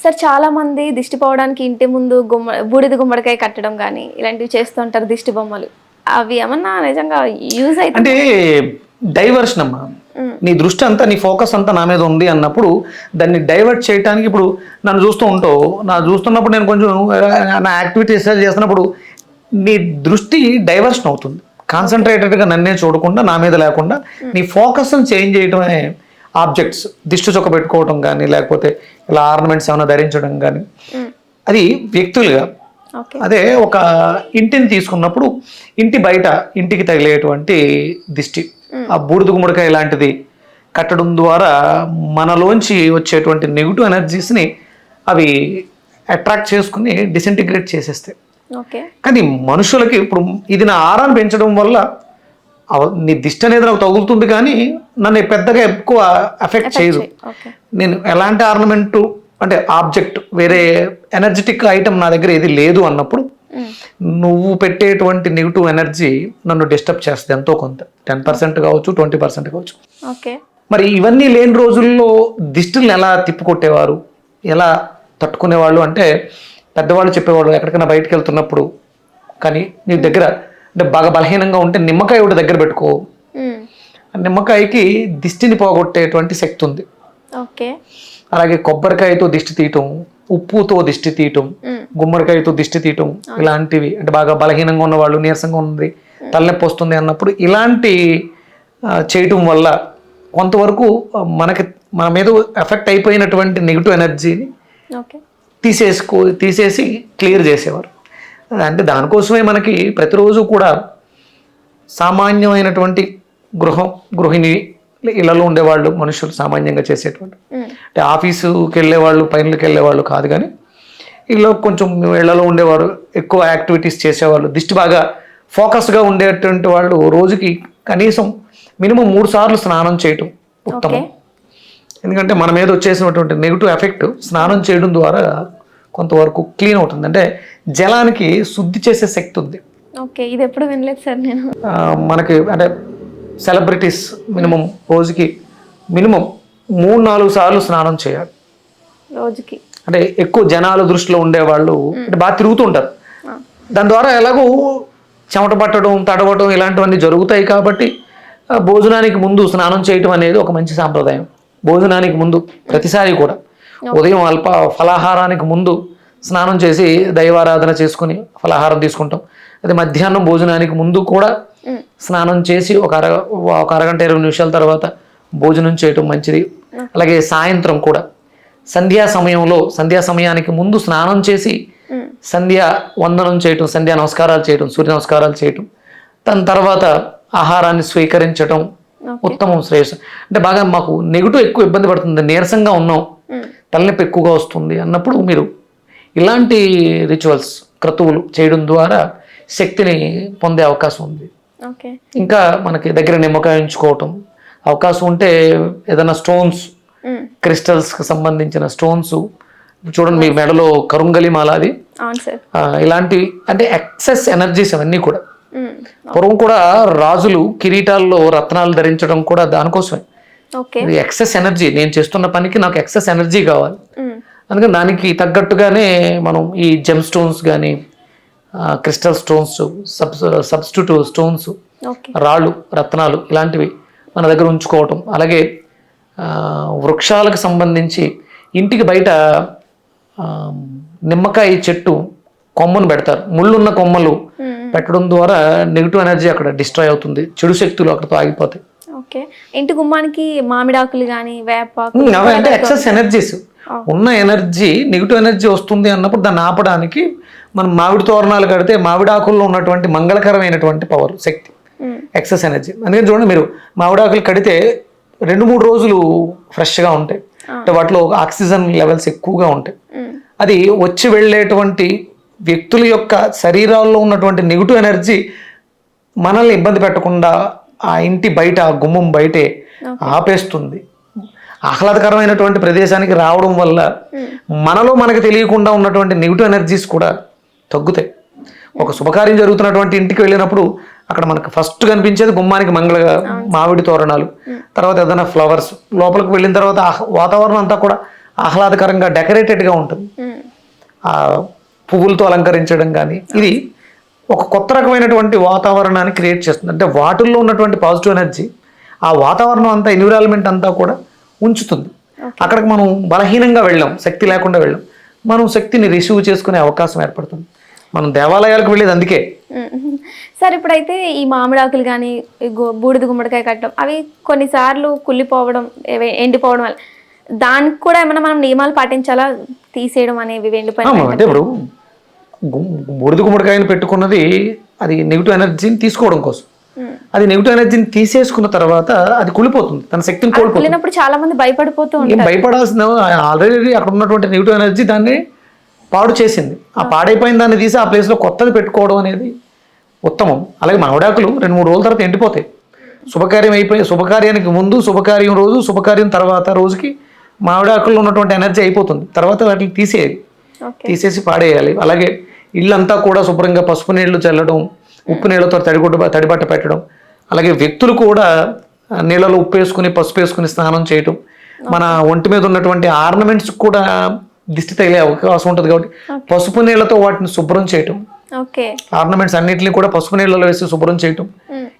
Sir చాలా మంది దిష్టి పోవడానికి ఇంటి ముందు గుమ్మ బూడిద గుమ్మడికాయ కట్టడం కానీ ఇలాంటివి చేస్తుంటారు దిష్టి బొమ్మలు. అవి ఏమన్నా నిజంగా యూజ్ అయితే అంటే డైవర్షన్ అమ్మా. నీ దృష్టి అంతా నీ ఫోకస్ అంతా నా మీద ఉంది అన్నప్పుడు దాన్ని డైవర్ట్ చేయడానికి ఇప్పుడు నన్ను చూస్తూ ఉంటావు. నా చూస్తున్నప్పుడు నేను కొంచెం నా యాక్టివిటీస్ చేస్తున్నప్పుడు నీ దృష్టి డైవర్షన్ అవుతుంది. కాన్సన్ట్రేటెడ్గా నన్నే చూడకుండా నా మీద లేకుండా నీ ఫోకస్ని చేంజ్ చేయడమే ఆబ్జెక్ట్స్ దిష్టి చొక్క పెట్టుకోవడం కానీ లేకపోతే ఇలా ఆర్నమెంట్స్ ఏమైనా ధరించడం కానీ అది వ్యక్తులుగా. అదే ఒక ఇంటిని తీసుకున్నప్పుడు ఇంటి బయట ఇంటికి తగిలేటువంటి దిష్టి. ఆ బూడిద గుమ్మడికాయ లాంటిది కట్టడం ద్వారా మనలోంచి వచ్చేటువంటి నెగిటివ్ ఎనర్జీస్ని అవి అట్రాక్ట్ చేసుకుని డిసింటిగ్రేట్ చేసేస్తాయి. కానీ మనుషులకి ఇప్పుడు ఇది నా ఆరాన్ని పెంచడం వల్ల నీ దిష్టి అనేది నాకు తగులుతుంది కానీ నన్ను పెద్దగా ఎక్కువ ఎఫెక్ట్ చేయదు. నేను ఎలాంటి ఆర్నమెంట్ అంటే ఆబ్జెక్ట్ వేరే ఎనర్జెటిక్ ఐటమ్ నా దగ్గర ఏది లేదు అన్నప్పుడు నువ్వు పెట్టేటువంటి నెగిటివ్ ఎనర్జీ నన్ను డిస్టర్బ్ చేస్తుంది ఎంతో కొంత. టెన్ పర్సెంట్ కావచ్చు ట్వంటీ పర్సెంట్ కావచ్చు. ఓకే మరి ఇవన్నీ లేని రోజుల్లో దిష్టిని ఎలా తిప్పుకొట్టేవారు? ఎలా తట్టుకునేవాళ్ళు? అంటే పెద్దవాళ్ళు చెప్పేవాళ్ళు ఎక్కడికైనా బయటకు వెళ్తున్నప్పుడు కానీ నీ దగ్గర అంటే బాగా బలహీనంగా ఉంటే నిమ్మకాయ ఒకటి దగ్గర పెట్టుకో. నిమ్మకాయకి దిష్టిని పోగొట్టేటువంటి శక్తి ఉంది. ఓకే. అలాగే కొబ్బరికాయతో దిష్టి తీయటం ఉప్పుతో దిష్టి తీయటం. గుమ్మడికాయతో దిష్టి తీయటం ఇలాంటివి. అంటే బాగా బలహీనంగా ఉన్న వాళ్ళు నీరసంగా ఉంది తలనొప్పి వస్తుంది అన్నప్పుడు ఇలాంటి చేయటం వల్ల కొంతవరకు మనకి మన మీద ఎఫెక్ట్ అయిపోయినటువంటి నెగిటివ్ ఎనర్జీని తీసేసుకో తీసేసి క్లియర్ చేసేవారు. అంటే దానికోసమే మనకి ప్రతిరోజు కూడా సామాన్యమైనటువంటి గృహం గృహిణి ఇళ్ళలో ఉండేవాళ్ళు మనుషులు సామాన్యంగా చేసేటువంటి. అంటే ఆఫీసుకి వెళ్ళేవాళ్ళు పైనకి వెళ్ళేవాళ్ళు కాదు కానీ ఇలా కొంచెం ఇళ్ళలో ఉండేవారు ఎక్కువ యాక్టివిటీస్ చేసేవాళ్ళు. దిష్టి బాగా ఫోకస్గా ఉండేటువంటి వాళ్ళు రోజుకి కనీసం మినిమం మూడు సార్లు స్నానం చేయటం ఉత్తమం. ఎందుకంటే మన మీద వచ్చేసినటువంటి నెగిటివ్ ఎఫెక్ట్ స్నానం చేయడం ద్వారా కొంతవరకు క్లీన్ అవుతుంది. అంటే జలానికి శుద్ధి చేసే శక్తి ఉంది. ఓకే ఇది ఎప్పుడు వినలేదు సార్ నేను. మనకి అంటే సెలబ్రిటీస్ మినిమం రోజుకి మినిమం మూడు నాలుగు సార్లు స్నానం చేయాలి. రోజుకి. అంటే ఎక్కువ జనాల దృష్టిలో ఉండేవాళ్ళు అంటే బాగా తిరుగుతుంటారు దాని ద్వారా ఎలాగో చెమట పట్టడం తడవడం ఇలాంటివన్నీ జరుగుతాయి కాబట్టి భోజనానికి ముందు స్నానం చేయటం అనేది ఒక మంచి సాంప్రదాయం. భోజనానికి ముందు ప్రతిసారి కూడా. ఉదయం అల్ప ఫలాహారానికి ముందు స్నానం చేసి దైవారాధన చేసుకుని ఫలాహారం తీసుకుంటాం. అది మధ్యాహ్నం భోజనానికి ముందు కూడా ఉమ్. స్నానం చేసి ఒక అర ఒక అరగంట ఇరవై నిమిషాల తర్వాత భోజనం చేయటం మంచిది. అలాగే సాయంత్రం కూడా సంధ్యా సమయంలో సంధ్యా సమయానికి ముందు స్నానం చేసి ఉమ్. సంధ్య వందనం చేయటం సంధ్యా నమస్కారాలు చేయటం సూర్య నమస్కారాలు చేయటం దాని తర్వాత ఆహారాన్ని స్వీకరించటం ఉత్తమం శ్రేయస్సు. అంటే బాగా మాకు నెగిటివ్ ఎక్కువ ఇబ్బంది పడుతుంది. నీరసంగా ఉన్నాం. తలనొప్పి ఎక్కువగా వస్తుంది అన్నప్పుడు మీరు ఇలాంటి రిచువల్స్ క్రతువులు చేయడం ద్వారా శక్తిని పొందే అవకాశం ఉంది. ఇంకా మనకి దగ్గర నిమ్మకాయ ఉంచుకోవటం అవకాశం ఉంటే ఏదైనా స్టోన్స్. క్రిస్టల్స్కి సంబంధించిన స్టోన్స్ చూడండి మీ మెడలో కరుంగలి మాల అది. అవును సార్. ఆ, ఇలాంటి అంటే ఎక్సెస్ ఎనర్జీస్ అవన్నీ కూడా. పూర్వం కూడా రాజులు కిరీటాల్లో రత్నాలు ధరించడం కూడా దానికోసమే. ఎక్సెస్ ఎనర్జీ నేను చేస్తున్న పనికి నాకు ఎక్సెస్ ఎనర్జీ కావాలి. ఉమ్. అందుకని దానికి తగ్గట్టుగానే మనం ఈ జెమ్ స్టోన్స్ కానీ crystal stones sub substitute stones రాళ్ళు రత్నాలు ఇలాంటివి మన దగ్గర ఉంచుకోవటం. అలాగే వృక్షాలకు సంబంధించి ఇంటికి బయట నిమ్మకాయ చెట్టు కొమ్మను పెడతారు. ముళ్ళున్న కొమ్మలు ఉమ్. పెట్టడం ద్వారా నెగిటివ్ ఎనర్జీ అక్కడ డిస్ట్రాయ్ అవుతుంది. చెడు శక్తులు అక్కడతో ఆగిపోతాయి ఓకే. ఇంటి గుమ్మానికి మామిడాకులు కానీ అవి అంటే ఎక్సెస్ ఎనర్జీస్ ఉన్న ఎనర్జీ నెగిటివ్ ఎనర్జీ వస్తుంది అన్నప్పుడు దాన్ని ఆపడానికి మనం మామిడి తోరణాలు కడితే మామిడాకుల్లో ఉన్నటువంటి మంగళకరమైనటువంటి పవర్ శక్తి. ఎక్సెస్ ఎనర్జీ అందుకని చూడండి మీరు మామిడాకులు కడితే రెండు మూడు రోజులు ఫ్రెష్గా ఉంటాయి. అంటే వాటిలో ఆక్సిజన్ లెవెల్స్ ఎక్కువగా ఉంటాయి. అది వచ్చి వెళ్ళేటువంటి వ్యక్తుల యొక్క శరీరాల్లో ఉన్నటువంటి నెగిటివ్ ఎనర్జీ మనల్ని ఇబ్బంది పెట్టకుండా ఆ ఇంటి బయట ఆ గుమ్మం బయటే ఆపేస్తుంది. ఆహ్లాదకరమైనటువంటి ప్రదేశానికి రావడం వల్ల మనలో మనకు తెలియకుండా ఉన్నటువంటి నెగిటివ్ ఎనర్జీస్ కూడా తగ్గుతాయి. ఒక శుభకార్యం జరుగుతున్నటువంటి ఇంటికి వెళ్ళినప్పుడు అక్కడ మనకు ఫస్ట్ కనిపించేది గుమ్మానికి మంగళ మామిడి తోరణాలు. తర్వాత ఏదైనా ఫ్లవర్స్ లోపలికి వెళ్ళిన తర్వాత వాతావరణం అంతా కూడా ఆహ్లాదకరంగా డెకరేటెడ్గా ఉంటుంది. పువ్వులతో అలంకరించడం కానీ ఇది ఒక కొత్త రకమైనటువంటి వాతావరణాన్ని క్రియేట్ చేస్తుంది. అంటే వాటిల్లో ఉన్నటువంటి పాజిటివ్ ఎనర్జీ ఆ వాతావరణం అంతా ఎన్విరాన్మెంట్ అంతా కూడా ఉంచుతుంది. అక్కడికి మనం బలహీనంగా వెళ్ళాం శక్తి లేకుండా వెళ్ళాం. మనం శక్తిని రిసీవ్ చేసుకునే అవకాశం ఏర్పడుతుంది. మనం దేవాలయాలకు వెళ్ళేది అందుకే. సార్ ఇప్పుడైతే ఈ మామిడాకులు కానీ బూడిద గుమ్మడికాయ కట్టడం అవి కొన్నిసార్లు కుళ్ళిపోవడం ఎండిపోవడం వల్ల దానికి కూడా ఏమైనా మనం నియమాలు పాటించాలా? తీసేయడం అనేవి అంటే ఇప్పుడు బూడిద గుమ్మడికాయని పెట్టుకున్నది అది నెగిటివ్ ఎనర్జీని తీసుకోవడం కోసం. అది నెగిటివ్ ఎనర్జీని తీసేసుకున్న తర్వాత అది కుళ్ళిపోతుంది తన శక్తిని కోల్పోతుంది. చాలా మంది భయపడిపోతూ ఏం ఉంటారు భయపడాల్సిన ఆల్రెడీ అక్కడ ఉన్నటువంటి నెగిటివ్ ఎనర్జీ దాన్ని పాడు చేసింది. ఆ పాడైపోయిన దాన్ని తీసి ఆ ప్లేస్లో కొత్తది పెట్టుకోవడం అనేది ఉత్తమం. అలాగే మామిడాకులు రెండు మూడు రోజుల తర్వాత ఎండిపోతాయి. శుభకార్యం అయిపోయి శుభకార్యానికి ముందు శుభకార్యం రోజు శుభకార్యం తర్వాత రోజుకి మామిడాకుల్లో ఉన్నటువంటి ఎనర్జీ అయిపోతుంది. తర్వాత వాటిని తీసేయాలి. తీసేసి పాడేయాలి. అలాగే ఇల్లంతా కూడా శుభ్రంగా పసుపు నీళ్ళు చల్లడం ఉప్పు నీళ్ళతో తడిగుడ్డ తడిబట్ట పెట్టడం అలాగే వ్యక్తులు కూడా నీళ్ళలో ఉప్పు వేసుకుని పసుపు వేసుకుని స్నానం చేయటం. మన ఒంటి మీద ఉన్నటువంటి ఆర్నమెంట్స్ కూడా దిష్టి తగిలే అవకాశం ఉంటుంది కాబట్టి పసుపు నీళ్ళతో వాటిని శుభ్రం చేయటం. ఓకే. ఆర్నమెంట్స్ అన్నిటిని కూడా పసుపు నీళ్ళలో వేసి శుభ్రం చేయటం.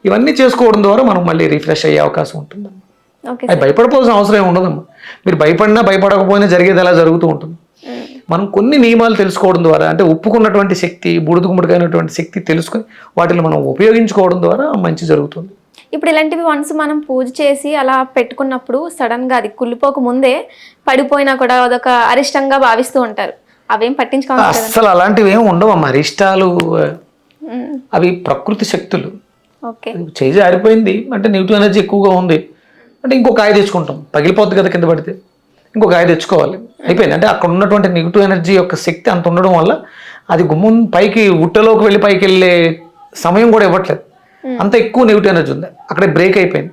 ఇవన్నీ చేసుకోవడం ద్వారా మనం మళ్ళీ రిఫ్రెష్ అయ్యే అవకాశం ఉంటుంది. అది భయపడిపోవాల్సిన అవసరం ఏమి ఉండదమ్మా. మీరు భయపడినా భయపడకపోయినా జరిగేది అలా జరుగుతూ ఉంటుంది. మనం కొన్ని నియమాలు తెలుసుకోవడం ద్వారా అంటే ఉప్పుకున్నటువంటి శక్తి బూడిద గుమ్మడికైనటువంటి శక్తి తెలుసుకొని వాటిని మనం ఉపయోగించుకోవడం ద్వారా మంచి జరుగుతుంది. ఇప్పుడు ఇలాంటివి వన్స్ మనం పూజ చేసి అలా పెట్టుకున్నప్పుడు సడన్గా అది కుళ్ళిపోక ముందే పడిపోయినా కూడా అదొక అరిష్టంగా భావిస్తూ ఉంటారు. అవేం పట్టించుకోవాలి అస్సలు అలాంటివి ఏమి ఉండవమ్మా ఉమ్. అవి ప్రకృతి శక్తులు. ఓకే. చేయి జారిపోయింది అంటే నెగిటివ్ ఎనర్జీ ఎక్కువగా ఉంది. అంటే ఇంకో కాయ తెచ్చుకుంటాం. పగిలిపోద్ది కదా కింద పడితే. ఇంకో కాయ తెచ్చుకోవాలి. అయిపోయింది. అంటే అక్కడ ఉన్నటువంటి నెగిటివ్ ఎనర్జీ యొక్క శక్తి అంత ఉండడం వల్ల అది గుమ్మం పైకి ఉట్టలోకి వెళ్ళి పైకి వెళ్ళే సమయం కూడా ఇవ్వట్లేదు. అంత ఎక్కువ నెగిటివ్ ఎనర్జీ ఉంది. అక్కడే బ్రేక్ అయిపోయింది.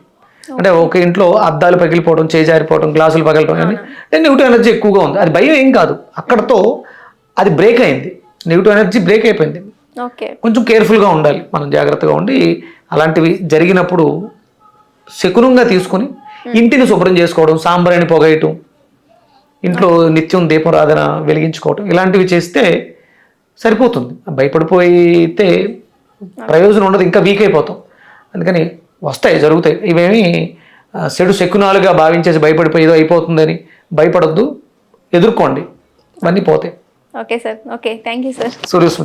అంటే ఒక ఇంట్లో అద్దాలు పగిలిపోవడం చేయి జారిపోవడం గ్లాసులు పగిలిపోవడం అని అంటే నెగిటివ్ ఎనర్జీ ఎక్కువగా ఉంది. అది భయం ఏం కాదు. అక్కడతో అది బ్రేక్ అయింది. నెగిటివ్ ఎనర్జీ బ్రేక్ అయిపోయింది. కొంచెం కేర్ఫుల్గా ఉండాలి. మనం జాగ్రత్తగా ఉండి అలాంటివి జరిగినప్పుడు శకునంగా తీసుకొని ఇంటిని శుభ్రం చేసుకోవడం సాంబ్రాణి పొగయటం ఇంట్లో నిత్యం దీపారాధన వెలిగించుకోవటం ఇలాంటివి చేస్తే సరిపోతుంది. భయపడిపోయితే ప్రయోజనం ఉండదు ఇంకా వీక్ అయిపోతాం. అందుకని వస్తాయి జరుగుతాయి. ఇవేమి చెడు శకునాలుగా భావించేసి భయపడిపోయి ఏదో అయిపోతుందని భయపడొద్దు. ఎదుర్కోండి. ఇవన్నీ పోతాయి. Okay sir. Okay. Thank you sir. Suryasmriti.